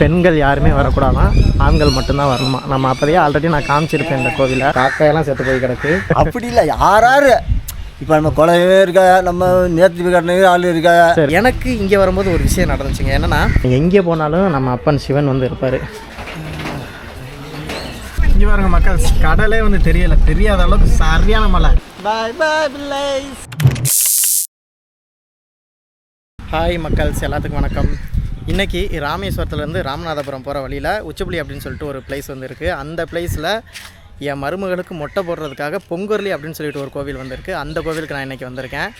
பெண்கள் யாருமே வரக்கூடாதான் ஆண்கள் மட்டும்தான் வரணுமா? நம்ம அப்போதையே ஆல்ரெடி நான் காமிச்சிருப்பேன் இந்த கோவிலை. காக்கையெல்லாம் செத்து போய் கிடக்கு. அப்படி இல்லை யாராரு? இப்போ நம்ம குழந்தைங்க இருக்கா நம்ம நேற்று கட்டின ஆள் இருக்கா எனக்கு இங்கே வரும்போது ஒரு விஷயம் நடந்துச்சுங்க. என்னன்னா எங்கே போனாலும் நம்ம அப்பன் சிவன் வந்து இருப்பார். இங்கே பாருங்க மக்கள் கடலே வந்து தெரியல. தெரியாத அளவுக்கு சரியான மலை பாய் பாய் பிள்ளைஸ் ஹாய் மக்கள்ஸ் எல்லாத்துக்கும் வணக்கம். இன்றைக்கி ராமேஸ்வரத்துலேருந்து ராமநாதபுரம் போகிற வழியில் உச்சப்புளி அப்படின்னு சொல்லிட்டு ஒரு பிளேஸ் வந்து இருக்குது அந்த பிளேஸில் என் மருமகளுக்கு மொட்டை போடுறதுக்காக பொங்கர்லி அப்படின்னு சொல்லிட்டு ஒரு கோவில் வந்திருக்கு. அந்த கோவிலுக்கு நான் இன்றைக்கி வந்திருக்கேன்.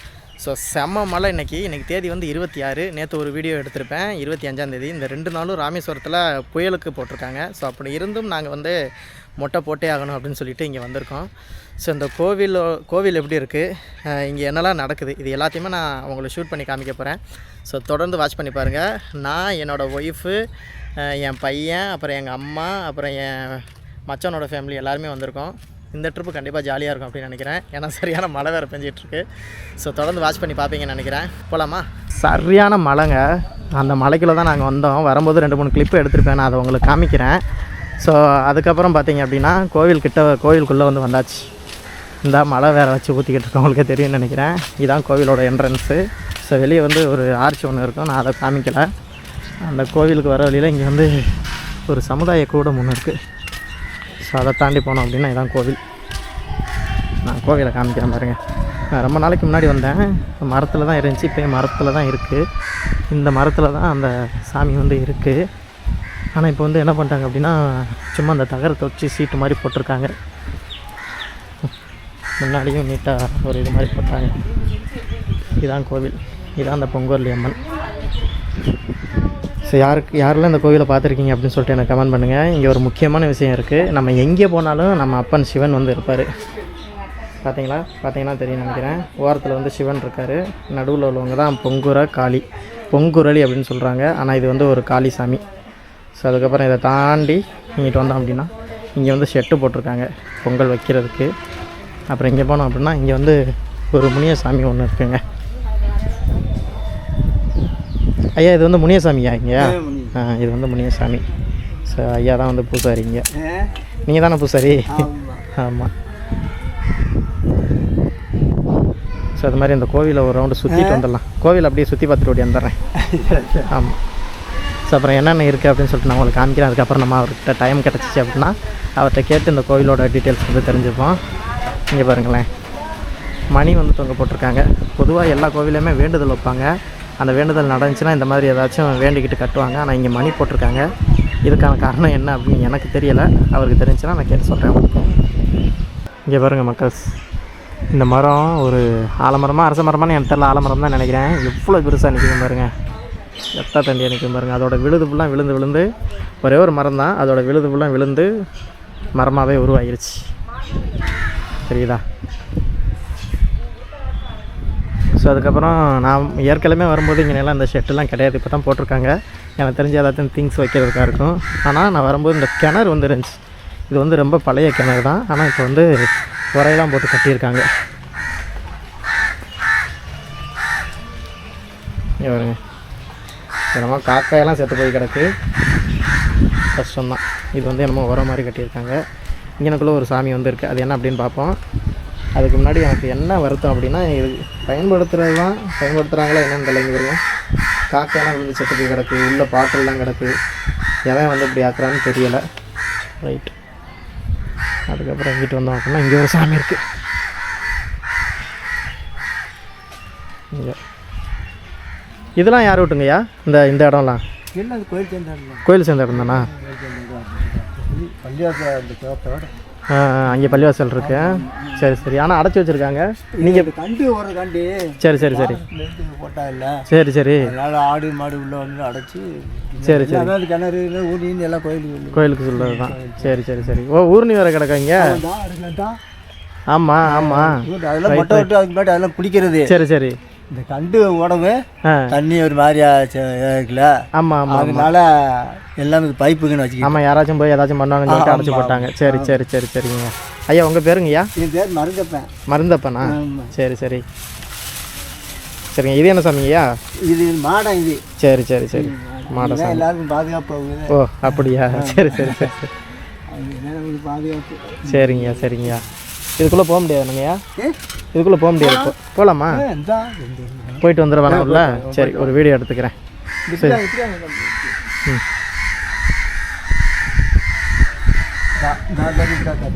ஸோ செம்ம மழை இன்றைக்கி இன்றைக்கி தேதி வந்து இருபத்தி ஆறு. நேற்று ஒரு வீடியோ எடுத்திருப்பேன். இருபத்தி அஞ்சாந்தேதி இந்த ரெண்டு நாளும் ராமேஸ்வரத்தில் புயலுக்கு போட்டிருக்காங்க. ஸோ அப்படி இருந்தும் நாங்கள் வந்து மொட்டை போட்டே ஆகணும் அப்படின்னு சொல்லிட்டு இங்கே வந்திருக்கோம். ஸோ இந்த கோவில் கோவில் எப்படி இருக்குது இங்கே என்னெல்லாம் நடக்குது? இது எல்லாத்தையுமே நான் உங்களை ஷூட் பண்ணி காமிக்க போகிறேன் ஸோ தொடர்ந்து வாட்ச் பண்ணி பாருங்கள் நான் என்னோடய ஒய்ஃபு என் பையன் அப்புறம் எங்கள் அம்மா அப்புறம் என் மச்சானோட ஃபேமிலி எல்லாருமே வந்திருக்கோம். இந்த ட்ரிப்பு கண்டிப்பாக ஜாலியாக இருக்கும் அப்படின்னு நினைக்கிறேன். ஏன்னா சரியான மழை வேறு பெஞ்சிட்ருக்கு ஸோ தொடர்ந்து வாட்ச் பண்ணி பார்ப்பீங்கன்னு நினைக்கிறேன். போகலாமா சரியான மழைங்க. அந்த மலைக்குள்ள தான் நாங்கள் வந்தோம். வரும்போது ரெண்டு மூணு கிளிப்பு எடுத்திருப்பேன். நான் அதை உங்களுக்கு காமிக்கிறேன். ஸோ அதுக்கப்புறம் பார்த்தீங்க அப்படின்னா கோவில் கிட்ட கோவிலுக்குள்ளே வந்து வந்தாச்சு. இந்த மழை வேறு வச்சு ஊற்றிக்கிட்டு இருக்கவங்களுக்கே தெரியும்னு நினைக்கிறேன். இதுதான் கோவிலோட என்ட்ரன்ஸு ஸோ வெளியே வந்து ஒரு ஆர்ச்சி ஒன்று இருக்கும். நான் அதை காமிக்கலை. அந்த கோவிலுக்கு வர வழியில் இங்கே வந்து ஒரு சமுதாய கூடம் ஒன்று இருக்குது ஸோ அதை தாண்டி போனோம் அப்படின்னா இதான் கோவில். நான் கோவிலை காமிக்கிறேன் பாருங்கள் நான் ரொம்ப நாளைக்கு முன்னாடி வந்தேன். மரத்தில் தான் இருந்துச்சு. இப்போ மரத்தில் தான் இருக்குது இந்த மரத்தில் தான் அந்த சாமி வந்து இருக்குது ஆனால் இப்போ வந்து என்ன பண்ணிட்டாங்க அப்படின்னா சும்மா அந்த தகரத்தை வச்சு சீட்டு மாதிரி போட்டிருக்காங்க. முன்னாடியும் நீட்டாக ஒரு இது மாதிரி போட்டாங்க. இதான் கோவில். இதான் அந்த பொங்கோர்லி அம்மன். ஸோ யாருக்கு யாரெல்லாம் இந்த கோவிலை பார்த்துருக்கீங்க அப்படின்னு சொல்லிட்டு எனக்கு கமெண்ட் பண்ணுங்கள் இங்கே ஒரு முக்கியமான விஷயம் இருக்குது நம்ம எங்கே போனாலும் நம்ம அப்பன் சிவன் வந்து இருப்பார். பார்த்தீங்களா பார்த்தீங்கன்னா தெரியும் நினைக்கிறேன். ஓரத்தில் வந்து சிவன் இருக்கார். நடுவில் உள்ளவங்க தான் பொங்குர காளி. பொங்குரளி அப்படின்னு சொல்கிறாங்க ஆனால் இது வந்து ஒரு காளி சாமி. ஸோ அதுக்கப்புறம் இதை தாண்டி இங்கிட்டு வந்தோம் அப்படின்னா இங்கே வந்து ஷெட்டு போட்டிருக்காங்க பொங்கல் வைக்கிறதுக்கு. அப்புறம் இங்கே போனோம் அப்படின்னா இங்கே வந்து ஒரு முனியசாமி ஒன்று இருக்குங்க. ஐயா இது வந்து முனியசாமியா இங்கே? ஆ இது வந்து முனியசாமி. ஸோ ஐயா தான் வந்து பூசாரி இங்கே. நீங்கள் தானே பூசாரி? ஆமாம் ஸோ அது மாதிரி இந்த கோவிலை ஒரு ரவுண்டு சுற்றிட்டு வந்துடலாம். கோவில் அப்படியே சுற்றி பார்த்துட்டு ஓடி வந்துடுறேன். ஆமாம் ஸோ அப்புறம் என்னென்ன இருக்குது அப்படின்னு சொல்லிட்டு நான் உங்களுக்கு காமிக்கிறேன். அதுக்கப்புறம் நம்ம அவர்கிட்ட டைம் கிடச்சிச்சு அப்படின்னா அவர்கிட்ட கேட்டு இந்த கோவிலோட டீட்டெயில்ஸ் வந்து தெரிஞ்சுப்போம். இங்கே பாருங்களேன். மணி வந்து தொங்க போட்டிருக்காங்க. பொதுவாக எல்லா கோவிலையுமே வேண்டுதல் வைப்பாங்க. அந்த வேண்டுதல் நடந்துச்சுன்னா இந்த மாதிரி ஏதாச்சும் வேண்டிக்கிட்டு கட்டுவாங்க. ஆனால் இங்கே மணி போட்டிருக்காங்க. இதுக்கான காரணம் என்ன அப்படின்னு எனக்கு தெரியலை. அவருக்கு தெரிஞ்சுன்னா நான் கேட்டு சொல்கிறேன் இங்கே பாருங்கள் மக்கள்ஸ். இந்த மரம் ஒரு ஆலமரமாக அரச மரமானு எனக்கு தெரியல. ஆலமரம் தான் நினைக்கிறேன். எவ்வளோ பெருசாக நிற்குது பாருங்கள் எத்தா தண்டியாக நிற்கும் பாருங்க. அதோட விழுது ஃபுல்லாக விழுந்து விழுந்து ஒரே ஒரு மரம் தான். அதோட விழுது ஃபுல்லாக விழுந்து மரமாகவே உருவாகிருச்சு சரிதா ஸோ அதுக்கப்புறம் நான் ஏற்கனவே வரும்போது இங்கே எல்லாம் இந்த ஷெட்டெல்லாம் கிடையாது. இப்போ தான் போட்டிருக்காங்க. எனக்கு தெரிஞ்ச எல்லாத்தையும் திங்ஸ் வைக்கிறதுக்காக இருக்கும். ஆனால் நான் வரும்போது இந்த கிணறு வந்து இருந்துச்சு. இது வந்து ரொம்ப பழைய கிணறு தான். ஆனால் இப்போ வந்து உரையெல்லாம் போட்டு கட்டியிருக்காங்க. இங்க என்னமோ காக்காயெல்லாம் செத்து போய் கிடக்கு. கஷ்டம்தான். இது வந்து என்னமோ உரம் மாதிரி கட்டியிருக்காங்க. இங்கனக்குள்ளே ஒரு சாமி வந்து இருக்குது அது என்ன அப்படின்னு பார்ப்போம். அதுக்கு முன்னாடி எனக்கு என்ன வருத்தம் அப்படின்னா இது பயன்படுத்துகிறது தான் பயன்படுத்துகிறாங்களா என்னென்னு தெரியல வருங்க காக்கையெல்லாம் விழுந்து செத்து போய் கிடக்கு. உள்ள பாட்டில்லாம் கிடக்கு. எவன் வந்து இப்படி ஆக்குறான்னு தெரியலை. ரைட் அதுக்கப்புறம் இங்கிட்டு வந்தோம் அப்படின்னா இங்கே ஒரு சாமி இருக்குது இங்கே. இதெல்லாம் யார் விட்டுங்கய்யா? இந்த இந்த இடம்லாம்? அது கோயில் சேர்ந்த இடம் தானா. அங்கே பள்ளிவாசல் இருக்கு. சரி சரி. ஆனால் அடைச்சி வச்சுருக்காங்க. நீங்கள் கண்டு ஒரு கண்டு. சரி சரி சரி. போட்டா இல்லை. சரி சரி. அதனால ஆடு மாடு உள்ள வந்து அடைச்சி சரி சரி. அதாவது கிணறு ஊனின்னு எல்லாம் கோயிலுக்கு கோயிலுக்கு சொல்கிறது தான். சரி சரி சரி. ஓ ஊர்னி வேறு கிடக்காங்க ஆமாம் ஆமாம் அதெல்லாம் மொட்டை விட்டு அதுக்கு முன்னாடி அதெல்லாம் பிடிக்கிறது சரி சரி. இந்த கண்டு உடம்பு தண்ணி ஒரு மாதிரியா இருக்குல்ல ஆமாம் ஆமாம் அதனால எல்லாமே பைப்புக்குன்னு வச்சுக்கி ஆமாம் யாராச்சும் போய் ஏதாச்சும் பண்ணுவாங்கன்னு சொல்லிட்டு அடைச்சி போட்டாங்க. சரி சரி சரி சரிங்க. ஐயா உங்கள் பேருங்கய்யா? இது பேர் மருந்தப்பேன். மருந்தப்பண்ணா ஆமாம் சரி சரி. சரிங்க இது என்ன சாமிங்கய்யா? இது மாடம் இது. சரி சரி சரி. மாட. இதான் சாமி. எல்லாருக்கும் பாதுகாப்பு ஓ அப்படியா? சரி சரி சரி பாதுகாப்பு. சரிங்கய்யா சரிங்கய்யா. இதுக்குள்ளே போக முடியாதுங்கய்யா? இதுக்குள்ளே போக முடியாது போகலாமா போயிட்டு வந்துட வேணாம்ல சரி ஒரு வீடியோ எடுத்துக்கிறேன். தா-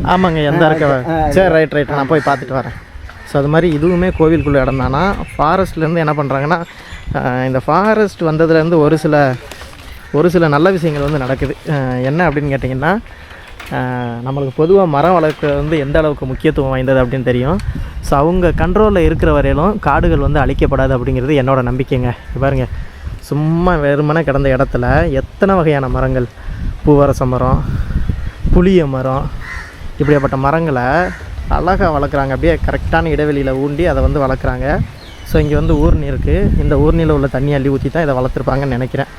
ஆமாங்க எந்த இருக்க சரி ரைட் ரைட் நான் போய் பார்த்துட்டு வரேன். ஸோ அது மாதிரி இதுவுமே கோவிலுக்குள்ளே இடம் தானா? ஃபாரஸ்ட்லேருந்து என்ன பண்ணுறாங்கன்னா இந்த ஃபாரஸ்ட் வந்ததுலேருந்து ஒரு சில ஒரு சில நல்ல விஷயங்கள் வந்து நடக்குது. என்ன அப்படின்னு கேட்டிங்கன்னா நம்மளுக்கு பொதுவாக மரம் வளர்க்குறது வந்து எந்த அளவுக்கு முக்கியத்துவம் வாய்ந்தது அப்படின்னு தெரியும். ஸோ அவங்க கண்ட்ரோலில் இருக்கிற வரையிலும் காடுகள் வந்து அழிக்கப்படாது அப்படிங்கிறது என்னோட நம்பிக்கைங்க. பாருங்கள் பாருங்க. சும்மா வெறுமனே கிடந்த இடத்துல எத்தனை வகையான மரங்கள்? பூவரச மரம் புளிய மரம் இப்படியாப்பட்ட மரங்களை அழகாக வளர்க்குறாங்க. அப்படியே கரெக்டான இடைவெளியில் ஊண்டி அதை வந்து வளர்க்குறாங்க. ஸோ இங்கே வந்து ஊர்னி இருக்குது இந்த ஊர்னியில் உள்ள தண்ணி அள்ளி ஊற்றி தான் இதை வளர்த்துருப்பாங்கன்னு நினைக்கிறேன்.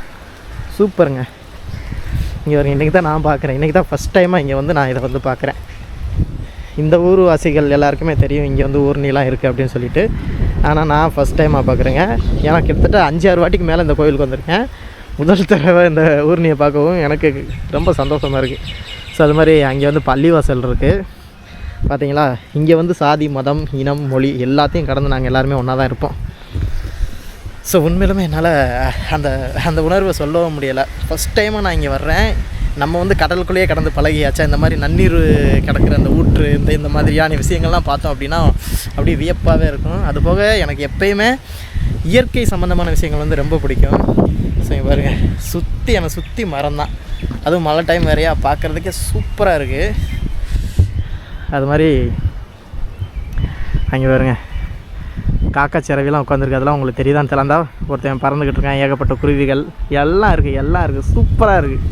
சூப்பருங்க இங்கே வரைக்கும் இன்றைக்கி தான் நான் பார்க்குறேன். இன்றைக்கி தான் ஃபஸ்ட் டைமாக இங்கே வந்து நான் இதை வந்து பார்க்குறேன். இந்த ஊர் வாசிகள் எல்லாருக்குமே தெரியும் இங்கே வந்து ஊர்னிலாம் இருக்குது அப்படின்னு சொல்லிட்டு. ஆனால் நான் ஃபஸ்ட் டைமாக பார்க்குறேங்க. ஏன்னா கிட்டத்தட்ட அஞ்சு ஆறு வாட்டிக்கு மேலே இந்த கோயிலுக்கு வந்திருக்கேன். முதல் தடவை இந்த ஊர்னியை பார்க்கவும் எனக்கு ரொம்ப சந்தோஷமாக இருக்குது ஸோ அது மாதிரி அங்கே வந்து பள்ளிவாசல் இருக்குது பார்த்தீங்களா இங்கே வந்து சாதி மதம் இனம் மொழி எல்லாத்தையும் கடந்து நாங்கள் எல்லாருமே ஒன்றா தான் இருப்போம். ஸோ உண்மையிலுமே என்னால் அந்த அந்த உணர்வை சொல்லவும் முடியலை. ஃபஸ்ட் டைமாக நான் இங்கே வர்றேன். நம்ம வந்து கடலுக்குள்ளேயே கடந்து பழகியாச்சா? இந்த மாதிரி நன்னீர் கிடக்கிற அந்த ஊற்று இந்த இந்த மாதிரியான விஷயங்கள்லாம் பார்த்தோம் அப்படின்னா அப்படியே வியப்பாகவே இருக்கும். அது போக எனக்கு எப்பயுமே இயற்கை சம்மந்தமான விஷயங்கள் வந்து ரொம்ப பிடிக்கும். ஸோ இங்க பாருங்கள் சுற்றி என்னை சுற்றி மரம் தான். அதுவும் மழை டைம் வேறையா? பார்க்குறதுக்கே சூப்பராக இருக்குது அது மாதிரி அங்கே பாருங்க. காக்கா சிறவிலாம் உட்காந்துருக்கு. அதெல்லாம் உங்களுக்கு தெரியுதான்னு தெரியலந்தா ஒருத்தன் பறந்துக்கிட்டு இருக்கான். ஏகப்பட்ட குருவிகள். எல்லாம் இருக்குது எல்லாம் இருக்குது சூப்பராக இருக்குது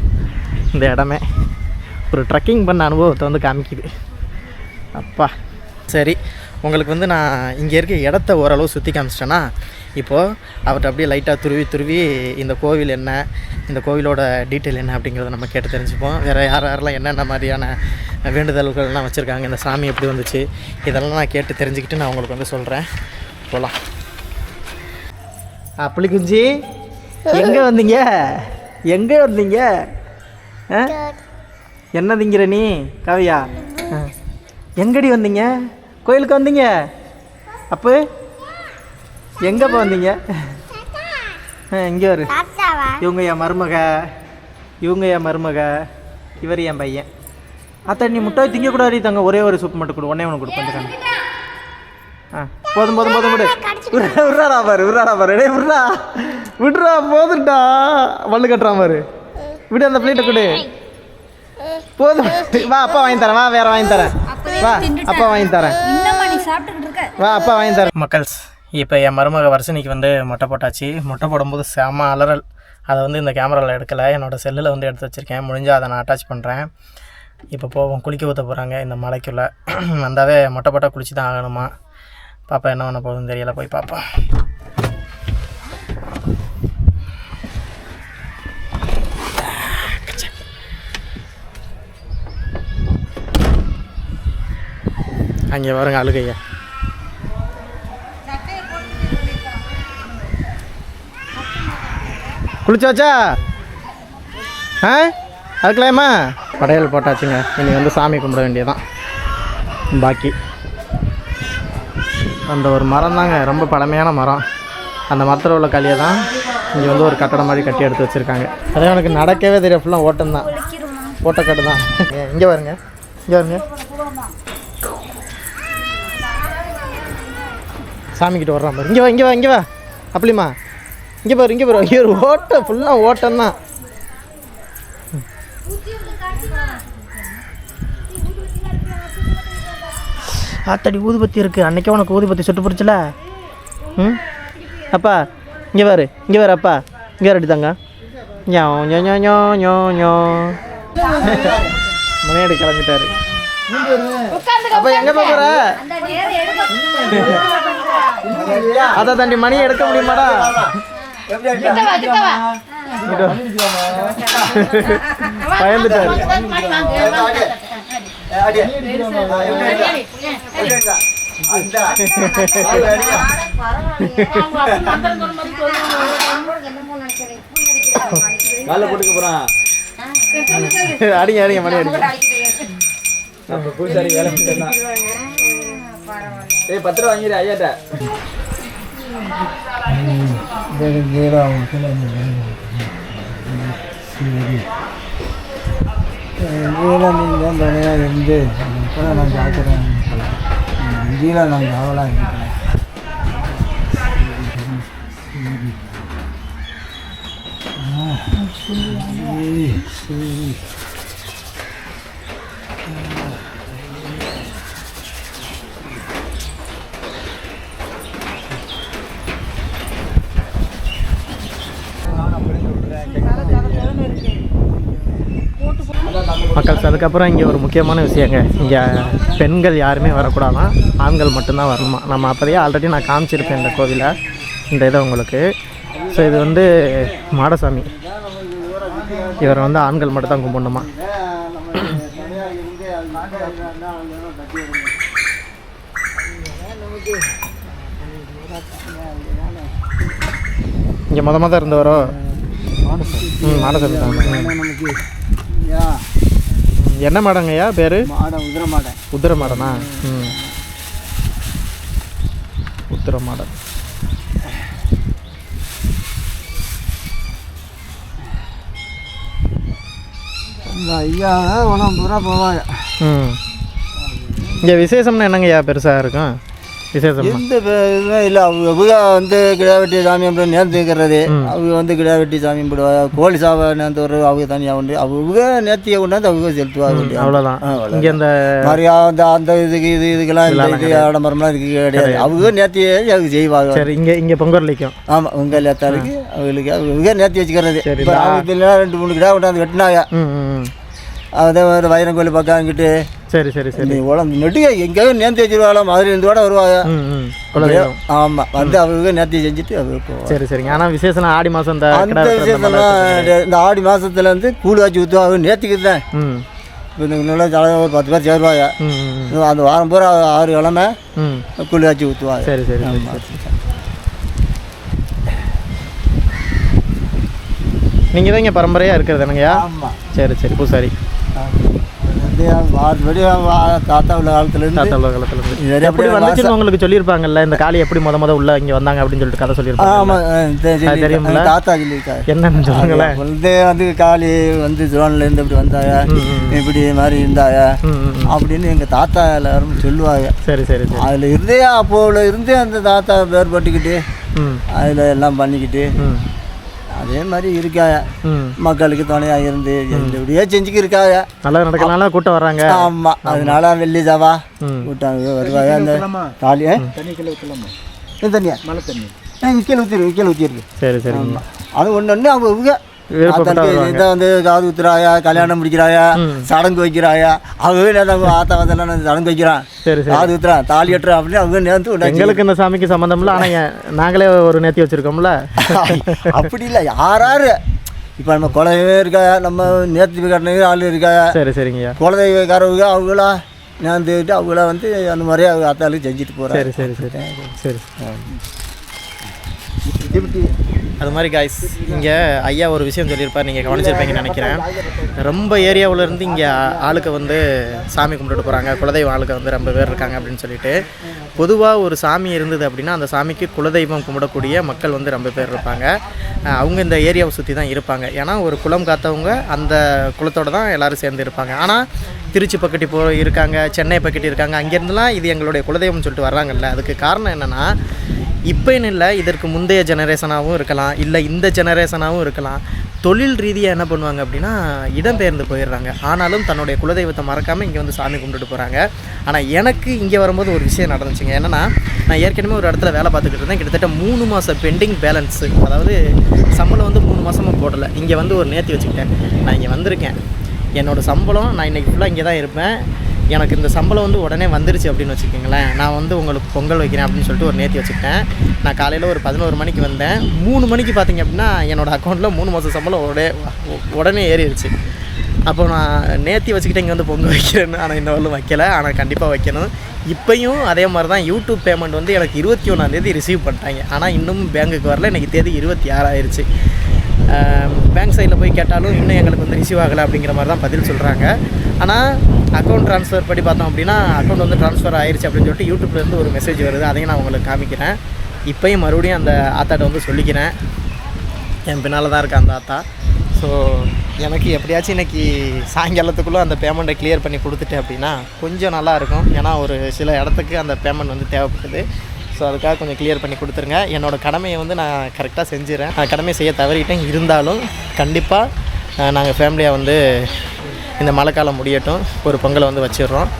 இந்த இடமே. ஒரு ட்ரெக்கிங் பண்ண அனுபவத்தை வந்து காமிக்குது. அப்பா. சரி உங்களுக்கு வந்து நான் இங்கே இருக்க இடத்த ஓரளவு சுற்றி காமிச்சிட்டேன்னா இப்போது அவர்கிட்ட அப்படியே லைட்டாக துருவி துருவி இந்த கோவில் என்ன இந்த கோவிலோட டீட்டெயில் என்ன அப்படிங்கிறத நம்ம கேட்டு தெரிஞ்சுப்போம். வேறு யார் யாரெல்லாம் என்னென்ன மாதிரியான வேண்டுதல்கள்லாம் வச்சுருக்காங்க இந்த சாமி எப்படி வந்துச்சு இதெல்லாம் நான் கேட்டு தெரிஞ்சுக்கிட்டு நான் உங்களுக்கு வந்து சொல்கிறேன் போகலாம் அப்பளி குஞ்சி எங்கே வந்தீங்க? எங்கே வந்தீங்க ஆ? என்ன திங்கிற நீ காவியா? ஆ. எங்கடி வந்தீங்க? கோயிலுக்கு வந்தீங்க? அப்போ எங்கப்பா வந்தீங்க? ஆ இங்கே வரு. இவங்க என் மருமக. இவங்க என் மருமக. இவர் என் பையன். அத்தை நீ முட்டாய் திங்கக்கூடாது தங்க. ஒரே ஒரு சூப் மட்டும் கொடு. ஒன்னே ஒன்று கொடு கொஞ்சம் போதும் போதும் போதும் விடு. விட்றா விட்றாடா பாரு விட்றாடா பாரு. டேய் விட்றா விட்றா போதும்டா. வள்ளு கட்டுறான் பாரு. விடு அந்த பிளேட்டை கொடு. போதும். வா அப்பா வாங்கி தரேன். வா வேற வாங்கி தரேன். வா அப்பா வாங்கி தரேன். வா அப்பா வாங்கி தரேன். மக்கள்ஸ் இப்போ என் மருமக வருஷனிக்கு வந்து மொட்டை போட்டாச்சு. மொட்டை போடும்போது செம அலறல். அதை வந்து இந்த கேமராவில் எடுக்கலை. என்னோடய செல்லில் வந்து எடுத்து வச்சுருக்கேன். முடிஞ்சால் அதை நான் அட்டாச் பண்ணுறேன் இப்போ போவோம். குளிக்க ஊற்ற போகிறாங்க இந்த மலைக்குள்ளே. வந்தாவே மொட்டை போட்டால் குளிச்சு தான் ஆகணுமா? பாப்பா என்ன பண்ண போகுதுன்னு தெரியல போய் பார்ப்போம் அங்கே வருங்க அழுகையா. குளிச்சாச்சா? ஆ? அதுக்கலாமா படையல் போட்டாச்சுங்க. இனி வந்து சாமி கும்பிட வேண்டியதான் பாக்கி. அந்த ஒரு மரம் தாங்க ரொம்ப பழமையான மரம். அந்த மரத்தில் உள்ள களியை தான் இங்கே வந்து ஒரு கட்டடம் மாதிரி கட்டி எடுத்து வச்சுருக்காங்க. அதே எனக்கு நடக்கவே தெரியும் ஃபுல்லாக ஓட்டம் தான். ஓட்டக்கட்டு தான். இங்கே வருங்க இங்கே வருங்க சாமிக்கிட்ட வர்றான் பாரு. இங்கே வா இங்கே வா இங்கே வா. அப்படிமா இங்கே பாரு இங்கே பாரு. ஐயோ ஓட்டம் ஃபுல்லாக ஓட்டம் தான். ஆத்தடி ஊதுபத்தி இருக்குது அன்னைக்கே உனக்கு ஊதுபத்தி சுட்டு பிடிச்சல? ம்? அப்பா இங்கே பாரு இங்கே பாரு அப்பா. இங்கே பாரு அடித்தாங்க ஞோ ஞோ ஞோ ஞோ ஞோ ஞோ. மணியாடி கிளம்பிட்டாரு. அப்போ எங்கே போகிற அதை தாண்டி மணி எடுக்க முடியுமாடா? பயந்துட்டாரு. காலைல போட்டுக்க போகிறான் அடிங்க அடிங்க மணி அடிங்க பூசாரி வேலை செஞ்சான் ஏய் பத்து ரூபா வாங்கிடு ஐயாட்ட இதெல்லாம் நீங்கள் தனியாக இருந்து இப்போ நான் பார்க்குறேன் இந்தியில் நான் கவலாக இருக்கிறேன் மக்கள் அதுக்கப்புறம் இங்கே ஒரு முக்கியமான விஷயங்க. இங்கே பெண்கள் யாருமே வரக்கூடாதான் ஆண்கள் மட்டும்தான் வரணுமா? நம்ம அப்போதையே ஆல்ரெடி நான் காமிச்சிருப்பேன் இந்த கோவிலை இந்த இதை உங்களுக்கு. ஸோ இது வந்து மாடசாமி. இவர் வந்து ஆண்கள் மட்டும் தான் கும்பிடணுமா? இங்கே மொத மொதல் இருந்தவரோ? ம் மாடசாமி தான். என்ன மாடங்கய்யா பேர்? மாடம் உதிர மாட்டேன் உத்திர மாடனா? ம். உத்திர இந்த ஐயா உணவு பூரா போவாங்க. ம். இங்கே விசேஷம்னா என்னங்கய்யா பெருசாக இருக்கும்? விசேஷம்னா எந்த இதுவுமே இல்லை. அவங்க அவங்க வந்து கிடா வெட்டி சாமி கும்பிட்டு நேர்த்து வைக்கிறது அவங்க வந்து கிடா வெட்டி சாமி கும்பிடுவாங்க. கோழி சாவை நேர்த்து வர்றது அவங்க தனியாக உண்டு. அவங்க நேர்த்தியை கொண்டாந்து அவங்க செலுத்துவாங்க. உண்டு. அவ்வளோதான். இங்கே இந்த மாதிரியா அந்த அந்த இதுக்கு இது இதுக்கெல்லாம் இந்த இது ஆடம்பரம்லாம் இருக்கு கிடையாது. அவங்க நேர்த்தியை அவங்க செய்வாங்க. சரி இங்கே இங்கே பொங்கலிக்கும். ஆமாம் உங்கள் நேத்தாருக்கு அவங்களுக்கு அவங்க நேர்த்தி வச்சுக்கிறது. இப்போ ரெண்டு மூணு கிடா கொண்டாந்து வெட்டினாங்க. அதே மாதிரி வைரங்கோயில் பக்கம் அங்கிட்டு சரி சரி சரி. நீ உடம்பு நெட்டுங்க எங்கேயோ நேர்த்தி வச்சிருவாங்க மதுரை இருந்து கூட வருவாங்க ஆமாம் வந்து அவங்க நேர்த்தி செஞ்சுட்டு அவங்க போவாங்க சரி சரிங்க. ஆனால் விசேஷம் ஆடி மாதம் அந்த கிடா வெட்டுறது இந்த ஆடி மாதத்துல வந்து கூழ் வச்சு ஊற்றுவாங்க நேர்த்திக்கு தான். இப்போ நல்லா ஜாலியா ஒரு பத்து பேர் சேருவாங்க அந்த வாரம் பூரா ஆறு கிழமை கூழ் வச்சு ஊற்றுவாங்க சரி சரி சரி சரி நீங்கள் தான் இங்கே பரம்பரையாக இருக்கிறது என்னங்கய்யா? ஆமாம் சரி சரி பூசாரி. தாத்தா உள்ள காலத்துலேருந்து தாத்தா உள்ள காலத்துல இருந்து. இது நிறைய எப்படி வந்துச்சுன்னு உங்களுக்கு சொல்லியிருப்பாங்கல்ல இந்த காளி எப்படி முத முத உள்ள இங்கே வந்தாங்க அப்படின்னு சொல்லிட்டு கதை சொல்லியிருப்பாங்க ஆமாம் தெரியுமில்ல? தாத்தா சொல்லியிருக்காரு என்னன்னு சொல்லுங்களேன். வந்து வந்து காளி வந்து ஜோன்லேருந்து இப்படி வந்தாங்க. இப்படி மாதிரி இருந்தாங்க. அப்படின்னு எங்கள் தாத்தா எல்லாரும் சொல்லுவாங்க. சரி சரி அதில் இருந்தே அப்போவில் இருந்தே அந்த தாத்தா வேறுபட்டுக்கிட்டு அதில் எல்லாம் பண்ணிக்கிட்டு அதே மாதிரி இருக்காங்க. மக்களுக்கு துணையாக இருந்து எப்படியே செஞ்சுக்கு இருக்காங்க. நல்லா நடக்கனால கூட்டம் வர்றாங்க. ஆமாம் அதனால வெள்ளி ஜாவா. ம். கூட்டாங்க வருவாங்க. அந்த தாலி தண்ணி கீழே ஊற்றலாமா தண்ணியா? மழை தண்ணி. கீழே ஊற்றிருக்கு கீழே ஊற்றிருக்கு சரி சரிங்க. அது ஒன்று ஒன்று அவங்க இதை வந்து காது ஊத்துறாயா கல்யாணம் முடிக்கிறாயா சடங்கு வைக்கிறாயா அவங்க நேர்ந்து ஆத்தா வந்தெல்லாம் சடங்கு வைக்கிறான். சரி சரி. காது ஊத்துறான் தாலி கட்டுறான் அப்படின்னு அவங்க நேர்ந்து உண்டாச்சு. எங்களுக்கு இந்த சாமிக்கு சம்மந்தம் இல்லை ஆனால் நாங்களே ஒரு நேர்த்தி வச்சுருக்கோம்ல. அப்படி இல்லை யாராரு இப்போ நம்ம குலதெய்வம் இருக்கா நம்ம நேர்த்தி கட்டினது ஆள் இருக்கா சரி சரிங்கய்யா. குலதெய்வக்காரவங்க அவங்களா நேர்ந்துக்கிட்டு அவங்கள வந்து அந்த மாதிரியே அவங்க அத்தாளுக்கு செஞ்சுட்டு போகிறாங்க சரி சரி சரி. சரி. அது மாதிரி காய்ஸ் இங்கே ஐயா ஒரு விஷயம் சொல்லியிருப்பார் நீங்கள் கவனிச்சிருப்பீங்கன்னு நினைக்கிறேன். ரொம்ப ஏரியாவிலேருந்து இங்கே ஆளுக்கு வந்து சாமி கும்பிட்டுட்டு போகிறாங்க குலதெய்வம் ஆளுக்கு வந்து ரொம்ப பேர் இருக்காங்க அப்படின்னு சொல்லிட்டு. பொதுவாக ஒரு சாமி இருந்தது அப்படின்னா அந்த சாமிக்கு குலதெய்வம் கும்பிடக்கூடிய மக்கள் வந்து ரொம்ப பேர் இருப்பாங்க. அவங்க இந்த ஏரியாவை சுற்றி தான் இருப்பாங்க. ஏன்னா ஒரு குலம் காத்தவங்க அந்த குளத்தோடு தான் எல்லோரும் சேர்ந்து இருப்பாங்க. ஆனால் திருச்சி பக்கட்டி போ இருக்காங்க சென்னை பக்கட்டி இருக்காங்க அங்கேருந்துலாம் இது எங்களுடைய குலதெய்வம்னு சொல்லிட்டு வர்றாங்கல்ல. அதுக்கு காரணம் என்னென்னா இப்போன்னு இல்லை இதற்கு முந்தைய ஜெனரேஷனாகவும் இருக்கலாம் இல்லை இந்த ஜெனரேஷனாகவும் இருக்கலாம். தொழில் ரீதியாக என்ன பண்ணுவாங்க அப்படின்னா இடம்பெயர்ந்து போயிடுறாங்க. ஆனாலும் தன்னுடைய குலதெய்வத்தை மறக்காமல் இங்கே வந்து சாமி கும்பிட்டுட்டு போகிறாங்க ஆனால் எனக்கு இங்கே வரும்போது ஒரு விஷயம் நடந்துச்சுங்க. என்னென்னா நான் ஏற்கனவே ஒரு இடத்துல வேலை பார்த்துக்கிட்டு இருந்தேன். கிட்டத்தட்ட மூணு மாதம் பெண்டிங் பேலன்ஸு அதாவது சம்பளம் வந்து மூணு மாதமாக போடலை. இங்கே வந்து ஒரு நேர்த்தி வச்சுக்கிட்டேன். நான் இங்கே வந்திருக்கேன். என்னோடய சம்பளம் நான் இன்றைக்கி ஃபுல்லாக இங்கே தான் இருப்பேன். எனக்கு இந்த சம்பளம் வந்து உடனே வந்துருச்சு அப்படின்னு வச்சுக்கோங்களேன். நான் வந்து உங்களுக்கு பொங்கல் வைக்கிறேன் அப்படின்னு சொல்லிட்டு ஒரு நேற்றி வச்சுக்கிட்டேன். நான் காலையில் ஒரு பதினோரு மணிக்கு வந்தேன். மூணு மணிக்கு பார்த்தீங்க அப்படின்னா என்னோடய அக்கௌண்ட்டில் மூணு மாதம் சம்பளம் உடனே உடனே ஏறிடுச்சு. அப்போ நான் நேற்றி வச்சுக்கிட்டு இங்கே வந்து பொங்கல் வைக்கிறேன்னு ஆனால் இந்த வரலும் வைக்கல. ஆனால் கண்டிப்பாக வைக்கணும். இப்போயும் அதே மாதிரி தான் யூடியூப் பேமெண்ட் வந்து எனக்கு இருபத்தி ஒன்றாந்தேதி ரிசீவ் பண்ணிட்டாங்க. ஆனால் இன்னும் பேங்குக்கு வரல. இன்றைக்கி தேதி இருபத்தி ஆறாயிருச்சு பேங்க் சைடில் போய் கேட்டாலும் இன்னும் எங்களுக்கு வந்து ரிசீவ் ஆகலை அப்படிங்கிற மாதிரி தான் பதில் சொல்கிறாங்க ஆனால் அக்கௌண்ட் ட்ரான்ஸ்ஃபர் படி பார்த்தோம் அப்படின்னா அக்கௌண்ட் வந்து ட்ரான்ஸ்ஃபர் ஆயிடுச்சு அப்படின்னு சொல்லிட்டு யூடியூப்லேருந்து ஒரு மெசேஜ் வருது. அதையும் நான் உங்களுக்கு காமிக்கிறேன். இப்போயும் மறுபடியும் அந்த ஆத்தாட்ட வந்து சொல்லிக்கிறேன். என் பின்னால் தான் இருக்க அந்த ஆத்தா. ஸோ எனக்கு எப்படியாச்சும் இன்றைக்கி சாயங்காலத்துக்குள்ளே அந்த பேமெண்ட்டை கிளியர் பண்ணி கொடுத்துட்டேன் அப்படின்னா கொஞ்சம் நல்லா இருக்கும். ஏன்னா ஒரு சில இடத்துக்கு அந்த பேமெண்ட் வந்து தேவைப்படுது ஸோ அதுக்காக கொஞ்சம் கிளியர் பண்ணி கொடுத்துருங்க. என்னோடய கடமையை வந்து நான் கரெக்டாக செஞ்சுறேன். நான் கடமையை செய்ய தவறிட்டேன். இருந்தாலும் கண்டிப்பாக நாங்கள் ஃபேமிலியாக வந்து இந்த மழைக்காலம் முடியட்டும். ஒரு பொங்கலை வந்து வச்சிடுறோம்.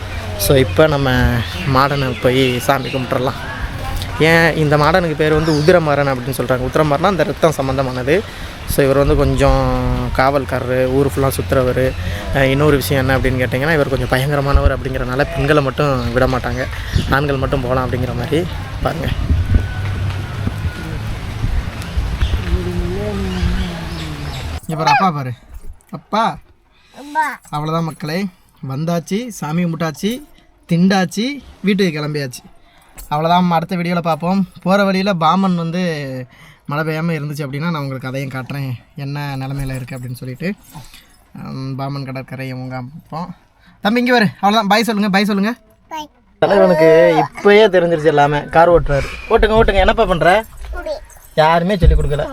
ஸோ இப்போ நம்ம மாடனை போய் சாமி கும்பிட்றலாம் ஏன் இந்த மாடனுக்கு பேர் வந்து உதிரமரன் அப்படின்னு சொல்கிறாங்க உத்திரமரனா அந்த ரத்தம் சம்மந்தமானது ஸோ இவர் வந்து கொஞ்சம் காவல்காரர் ஊர் ஃபுல்லாக சுற்றுறவர் இன்னொரு விஷயம் என்ன அப்படின்னு கேட்டிங்கன்னா இவர் கொஞ்சம் பயங்கரமானவர் அப்படிங்கிறனால பெண்களை மட்டும் விட மாட்டாங்க ஆண்கள் மட்டும் போகலாம் அப்படிங்கிற மாதிரி பாருங்கள் இப்போ அப்பா பாரு. அப்பா. அவ்வளோதான் மக்களே. வந்தாச்சு சாமி கும்பிட்டாச்சு திண்டாச்சு வீட்டுக்கு கிளம்பியாச்சு. அவ்வளோதான் அடுத்த வீடியோவில் பார்ப்போம். போகிற வழியில் பாமன் வந்து மழை பெய்யாமல் இருந்துச்சு அப்படின்னா நான் உங்களுக்கு அதையும் காட்டுறேன். என்ன நிலமையில இருக்குது அப்படின்னு சொல்லிட்டு. பாமன் கடற்கரை உங்க பார்ப்போம் தம்பி இங்கே வரு. அவ்வளோதான் பாய் சொல்லுங்கள் பாய் சொல்லுங்கள் தலைவனுக்கு இப்போயே தெரிஞ்சிருச்சு எல்லாமே. கார் ஓட்டுறாரு. ஓட்டுங்க ஓட்டுங்க. என்னப்பா பண்ணுற யாருமே சொல்லி கொடுக்கல.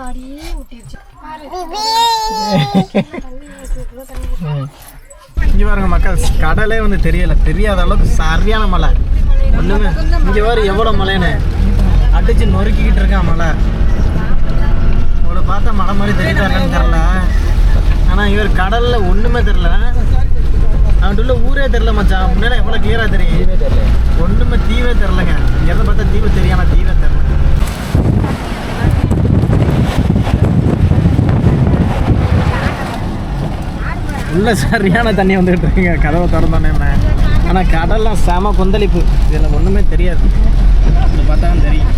இங்கே பாருங்க மக்கள் கடலே வந்து தெரியலை. தெரியாத அளவுக்கு சரியான மலை ஒன்றுமே இங்கே வேறு எவ்வளோ மலைன்னு அடிச்சு நொறுக்கிக்கிட்டு இருக்கான் மலை இவ்வளோ பார்த்தா மலை மாதிரி தெரியுதான்னு தெரில ஆனால் இவர் கடலில் ஒன்றுமே தெரில அவன்ட்டு உள்ள ஊரே தெரில மச்சான். முன்னாடி எவ்வளோ கிளியராக தெரியும். ஒன்றுமே தீவே தெரிலங்க எதை பார்த்தா தீவு தெரியும் தீவே தெரில உள்ள சரியான தண்ணி வந்துகிட்டு இருக்குங்க. கதவை திறந்தோன்னே ஆனால் கடல்லாம் செம கொந்தளிப்பு. இதில் ஒன்றுமே தெரியாது. இது பார்த்தா தெரியும்.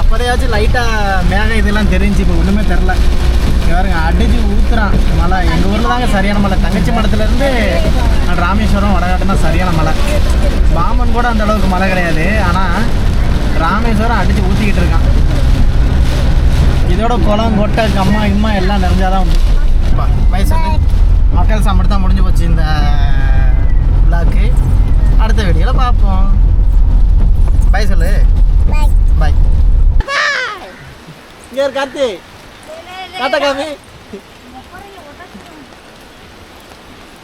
அப்போதையாச்சும் லைட்டாக மேகம் இதெல்லாம் தெரிஞ்சு இப்போ ஒன்றுமே தெரில. பாருங்க அடிச்சு ஊத்துறான். மலை. எங்கள் ஊரில் தாங்க சரியான மலை. தங்கச்சி மடத்துலேருந்து ராமேஸ்வரம் வடகாட்டு தான் சரியான மலை. பாமன் கூட அந்த அளவுக்கு மழை கிடையாது. ஆனால் ராமேஸ்வரம் அடிச்சு ஊற்றிக்கிட்டு இருக்கான். இதோட குளம் கொட்டை கம்மா இம்மா எல்லாம் நிறைஞ்சாதான் உண்டு. வயசு மக்கள் சாப்பிட்டு தான் முடிஞ்சு போச்சு இந்த விழாக்கு அடுத்த வீடியோவில் பார்ப்போம். பை சொல்லு. பாய் இங்கே இரு கார்த்தி டாட்டா காமி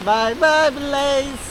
பாய் பாய் பிள்ளைஸ்